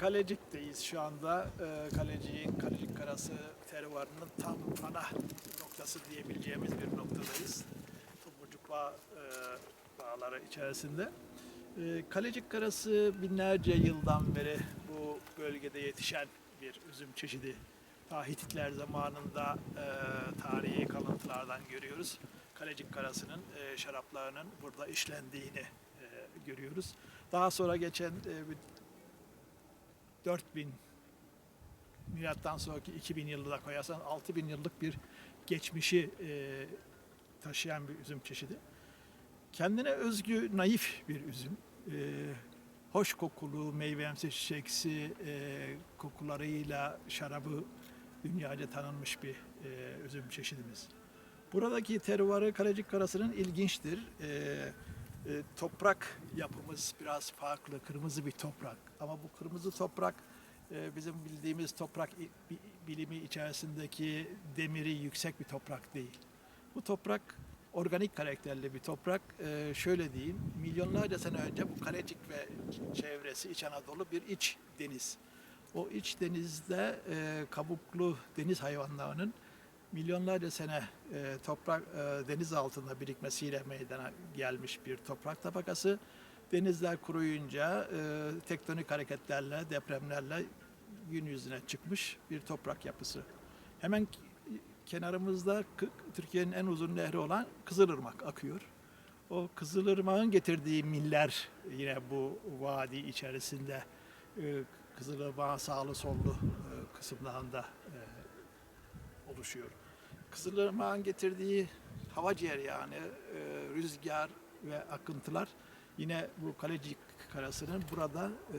Kalecik'teyiz şu anda. Ee, Kalecik'in Kalecik Karası tervarının tam ana noktası diyebileceğimiz bir noktadayız. Tomurcuk Bağ e, bağları içerisinde. Ee, Kalecik Karası binlerce yıldan beri bu bölgede yetişen bir üzüm çeşidi. Ta Hititler zamanında e, tarihi kalıntılardan görüyoruz. Kalecik Karası'nın e, şaraplarının burada işlendiğini e, görüyoruz. Daha sonra geçen e, 4000 milattan sonraki 2000 yılı da koyarsan 6000 yıllık bir geçmişi e, taşıyan bir üzüm çeşidi. Kendine özgü naif bir üzüm. E, hoş kokulu, meyvemsi, çiçeksi e, kokularıyla şarabı dünyaca tanınmış bir e, üzüm çeşidimiz. Buradaki tervarı Kalecik Karası'nın ilginçtir. E, e, toprak yapımız biraz farklı, kırmızı bir toprak. Ama bu kırmızı toprak e, bizim bildiğimiz toprak bilimi içerisindeki demiri yüksek bir toprak değil. Bu toprak organik karakterli bir toprak. E, şöyle diyeyim, milyonlarca sene önce bu Kalecik ve çevresi İç Anadolu bir iç deniz. O iç denizde e, kabuklu deniz hayvanlarının milyonlarca sene e, toprak e, deniz altında birikmesiyle meydana gelmiş bir toprak tabakası. Denizler kuruyunca e, tektonik hareketlerle, depremlerle gün yüzüne çıkmış bir toprak yapısı. Hemen kenarımızda Türkiye'nin en uzun nehri olan Kızılırmak akıyor. O Kızılırmak'ın getirdiği miller yine bu vadi içerisinde e, Kızılırmak'ın sağlı sollu e, kısımlarında oluşuyor. Kızılırmak'ın getirdiği hava cereyanı, e, rüzgar ve akıntılar yine bu Kalecik Karası'nın burada e,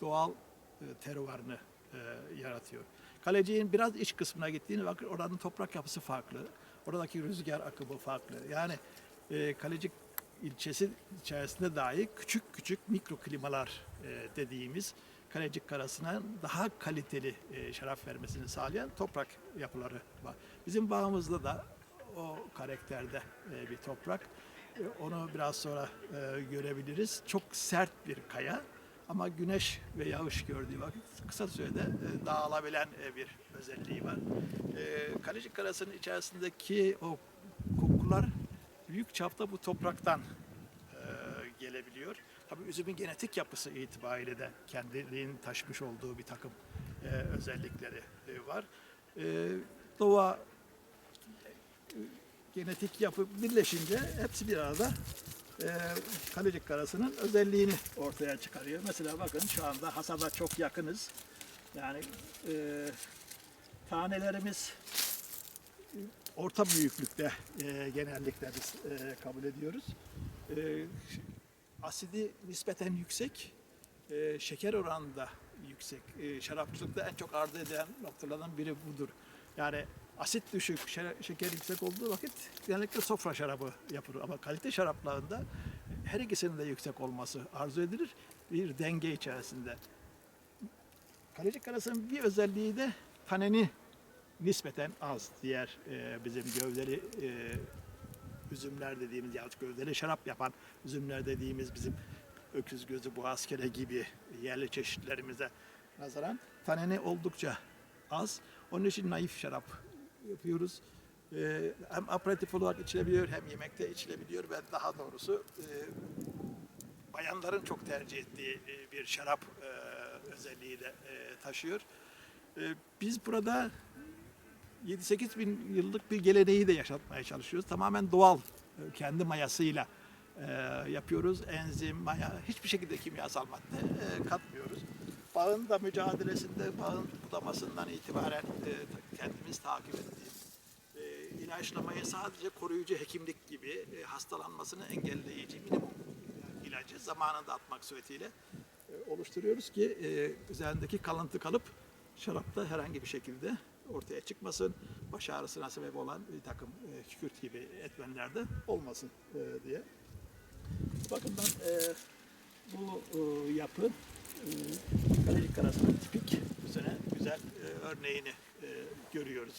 doğal e, tervarını e, yaratıyor. Kalecik'in biraz iç kısmına gittiğiniz vakit oranın toprak yapısı farklı. Oradaki rüzgar akımı farklı. Yani e, Kalecik ilçesi içerisinde dahi küçük küçük mikro klimalar e, dediğimiz Kalecik Karası'na daha kaliteli e, şarap vermesini sağlayan toprak yapıları var. Bizim bağımızda da o karakterde e, bir toprak. E, onu biraz sonra e, görebiliriz. Çok sert bir kaya ama güneş ve yağış gördüğü vakit kısa sürede e, dağılabilen e, bir özelliği var. E, Kalecik Karası'nın içerisindeki o kokular büyük çapta bu topraktan e, gelebiliyor. Tabii üzümün genetik yapısı itibariyle de kendiliğinin taşımış olduğu bir takım e, özellikleri e, var. E, doğa e, genetik yapı birleşince hepsi bir arada e, Kalecik Karası'nın özelliğini ortaya çıkarıyor. Mesela bakın şu anda hasada çok yakınız. Yani e, tanelerimiz orta büyüklükte e, genellikle biz e, kabul ediyoruz. E, asidi nispeten yüksek, e, şeker oranında yüksek. E, şarapçılıkta en çok arzu edilen noktalardan biri budur. Yani asit düşük, şe- şeker yüksek olduğu vakit genellikle sofra şarabı yapılır. Ama kalite şaraplarında her ikisinin de yüksek olması arzu edilir. Bir denge içerisinde. Kalecik karasının bir özelliği de taneni nispeten az. Diğer e, bizim gövdeli e, üzümler dediğimiz yahut gövdeli şarap yapan üzümler dediğimiz bizim öküz gözü, boğazkere gibi yerli çeşitlerimize nazaran taneni oldukça az. Onun için naif şarap yapıyoruz. Ee, hem aperatif olarak içilebiliyor hem yemekte içilebiliyor ve daha doğrusu e, bayanların çok tercih ettiği e, bir şarap e, özelliği de e, taşıyor. E, biz burada 7-8 bin yıllık bir geleneği de yaşatmaya çalışıyoruz. Tamamen doğal, e, kendi mayasıyla e, yapıyoruz. Enzim, maya, hiçbir şekilde kimyasal madde e, katmıyoruz. Bağın da mücadelesinde, bağın budamasından itibaren kendimiz takip ettiğimiz, ilaçlamayı sadece koruyucu hekimlik gibi hastalanmasını engelleyici minimum ilacı zamanında atmak suretiyle oluşturuyoruz ki üzerindeki kalıntı kalıp şarapta herhangi bir şekilde ortaya çıkmasın, baş ağrısına sebep olan bir takım e, kükürt gibi etmenlerde olmasın e, diye. Bakın ben e, bu e, yapı e, Karası'nın tipik bu sene güzel e, örneğini e, görüyoruz.